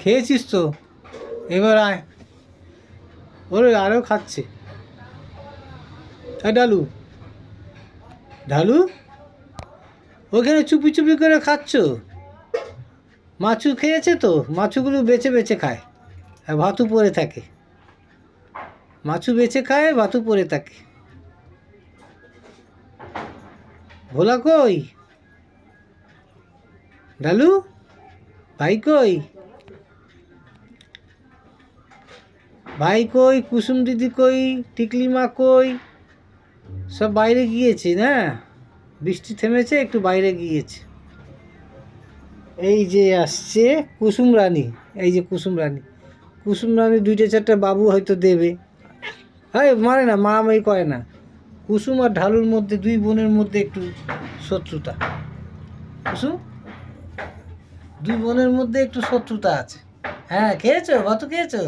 খেয়েছিস তো? এবার আয়। ওরে আরও খাচ্ছে। হ্যাঁ ডালু। ঢালু ওখানে চুপি চুপি করে খাচ্ছ? মাছু খেয়েছে তো? মাছুগুলো বেছে বেছে খায়। আর ভাতু পরে থাকে। মাছু বেছে খায়, ভাতু পরে থাকে। ভোলা কই? ডালু? ভাই কই? ভাই কই, কুসুম দিদি কই, টিকলি মা কই? সব বাইরে গিয়েছে, না? বৃষ্টি থেমেছে, একটু বাইরে গিয়েছে। এই যে আসছে কুসুম রানী, এই যে কুসুম রানী। কুসুম রানী দুইটা চারটা বাবু হয়তো দেবে। হ্যাঁ মারে না মারামারি করে না। কুসুম আর ঢালুর মধ্যে, দুই বোনের মধ্যে একটু শত্রুতা। কুসুম, দুই বোনের মধ্যে একটু শত্রুতা আছে। হ্যাঁ খেয়েছো? কত খেয়েছো?